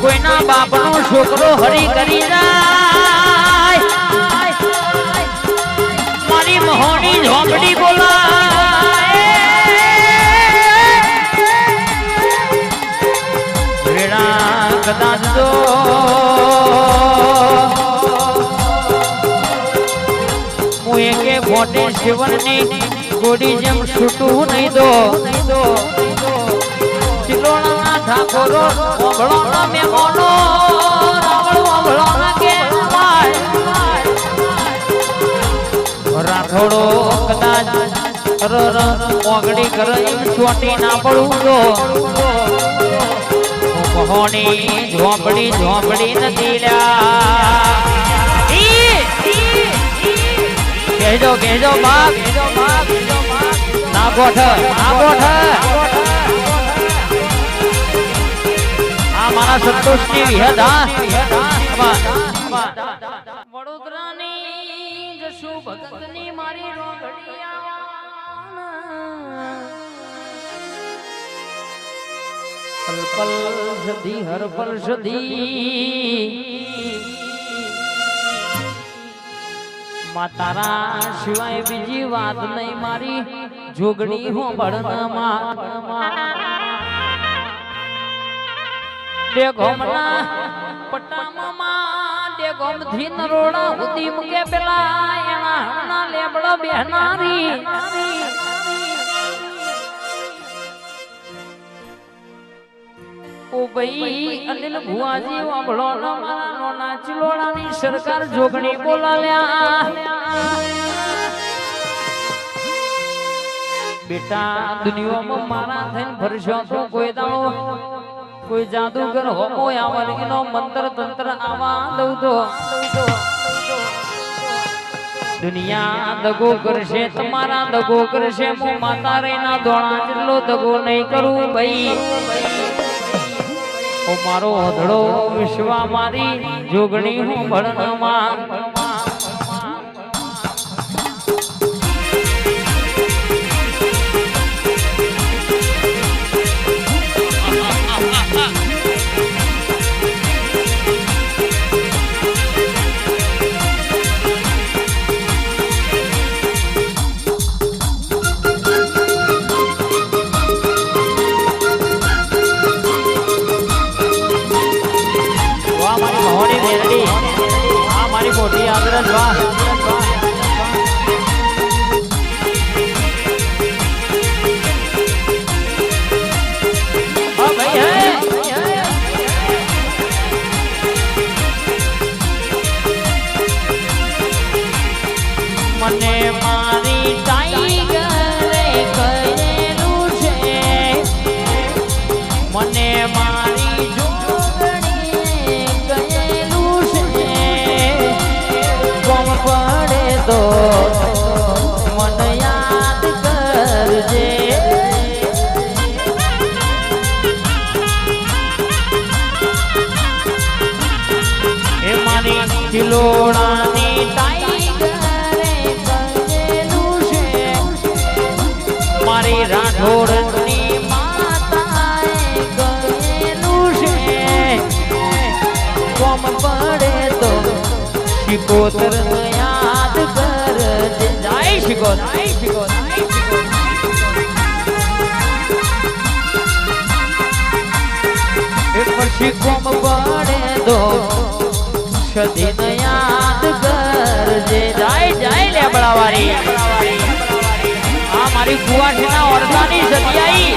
કોઈના બાપનો છોકરો હરી કરી જાય. મારી મહોની ઝોપડી બોલાય. હું એકે મોટે શિવનની ગોડી જેમ છૂટું નહીં દો. ચિલોણા ઠાકોરો ના પડું તો. મોહની ઝોપડી ઝોપડી નથી લ્યા. કહેજો કહેજો બાપ. ના ગોઠ ના ગોઠ આ મારા સંતોષની વિહદ હા વડોદરાની જશુ ભગતની મારી પલ પલ હર પલ સદી માં તારા સિવાય બીજી વાત નહીં મારી. જોગણી હું બળનામાં ડેગોમના પટામાં ડેગોમથી નરોડા ઉદી મુકે પેલા એના હમણા લેબડો બેહનારી. ઓ ભાઈ અનિલ ભુવાજી વાબળો મારા નોના ચિલોડાની સરકાર જોગણી બોલાવ્યા બેટા, દુનિયામાં મારા થઈને ફરશો તો કોઈ દાણો. કોઈ જાદુગર હોમો આવે એનો મંત્ર તંત્ર આવા દઉં તો. દુનિયા દગો કરશે, તમારા દગો કરશે, હું માતા રેના દોણા જેટલો દગો નહીં કરું ભાઈ. ઓ મારો હધડો વિશ્વા મારી જોગણી હું ભણનમાં રાઠોડની માતાએ કહેલું છે. કોમ પડે તો શિકોતર યાદ કરજે જાય શિકોતર. જાય કરજે જાય જાય લેબડાવાળી આ મારી કુવાસીના ઓરતાની સદિયાઈ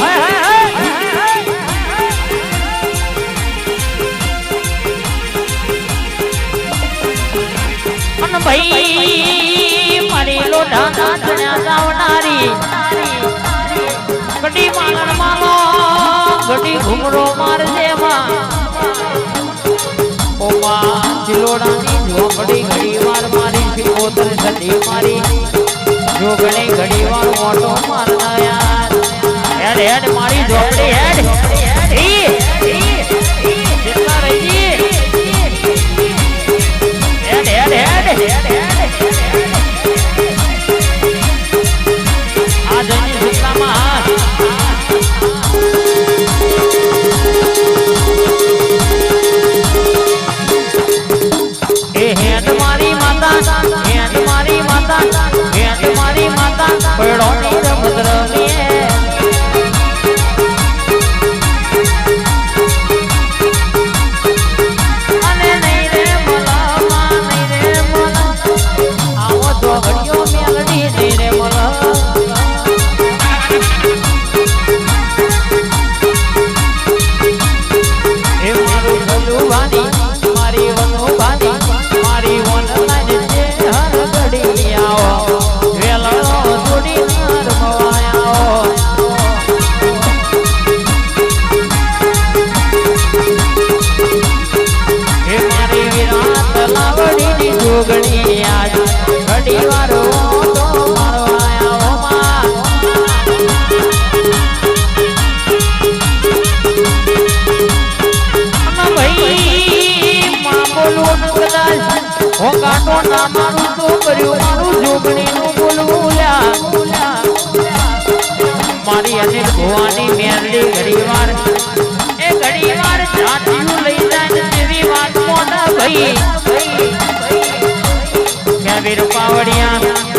હાય હાય હાય અન ભાઈ, મારી લોઢા નાચણ્યા ગાવનારી. કડી માલણ માલો કડી ઘુમરો મારી. જોગણી ઘડી હો કાટો ના મારું તો કર્યું મારું જોગણીનું બોલવું લ્યા મારી અને ભુવાની મેરડી ઘડીવાર એ ઘડીવાર જાતિયું લઈ જાય ને વાત મોટા ભાઈ. વીર પાવડિયા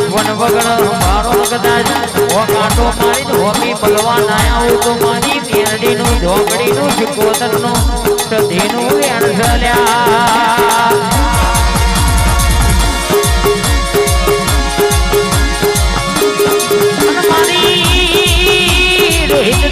વન વગણ મારો કદાચ હો કાંટો મારી હોમી બલવા ના આવું તો મારી મેરડીનું નું સધી નું વેણ ઝલ્યા.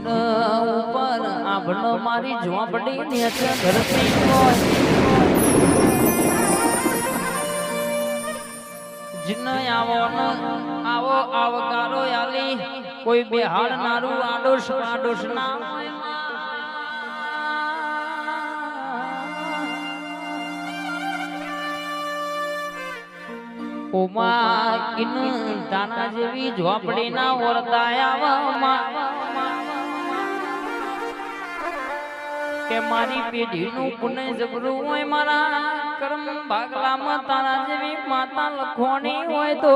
જીના ઉપર આભણ મારી ઝોપડી ને ધરતી આવો આવો આવકારો આલી, કોઈ બેહાડ નારું આડોશ આડોશ ના ઓમા ઇન તાના જેવી ઝોપડી ના ઓરતાયા કે મારી પેઢીનું પુણ્ય જબરું હોય મારા કર્મ ભાગલામાં તારા જેવી માતા લખવાની હોય તો.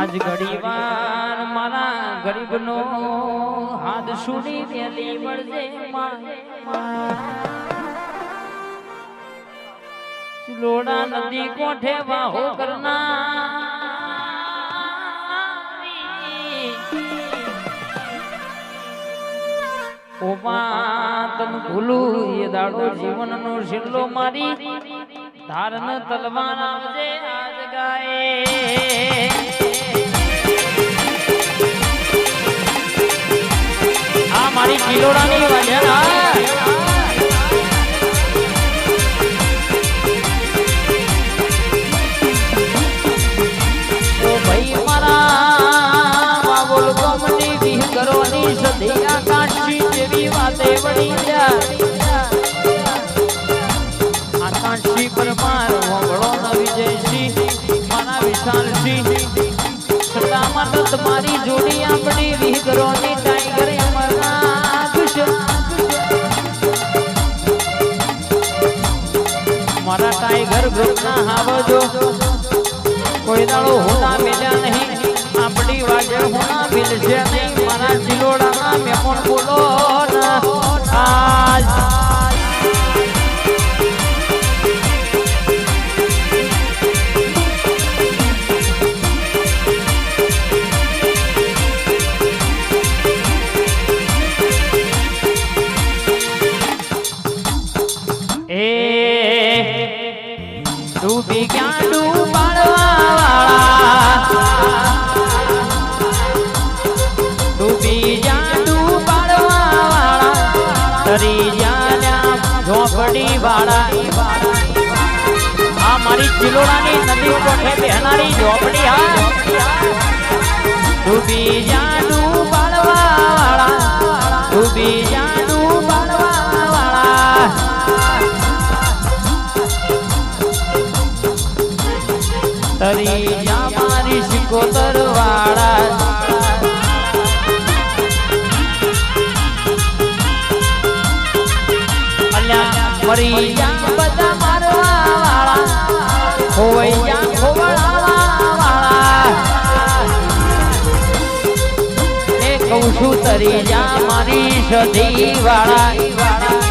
આજ ઘડી વાર મારા ગરીબનો હાથ સુડી દેલી વળજે લોડા નદી કોઠે વાહો કરનારી. ઓમા તન ભૂલું એ દાડો જીવનનો શિલ્લો મારી ધારન તલવાર આવજે આજ ગાય. આ મારી કિલોડાની વજન ઓ ભાઈ મારા સધી આકાશી પરમાર, હોંભળો ન વિજયસિંહ મારા જોડી આપણી વિહ કરોની ટાઈગર મારા ટાઈગર ગ્રુપના હાવજો. કોઈ દાડો હોના મિલ્યા નહીં. આપણી વાજે હોના મિલશે નહીં. મારા ચિલોડાના પણ બોલો. ડૂબી ગયા ડૂબાડવા ડૂબી આ મારી ચિલોડાની નદી કોઠે બેહનારી ઝોપડી હા. ડૂબી જા મરી જા વાળા વાળા એ કહું છું તરી જા મારી સધી વાળા.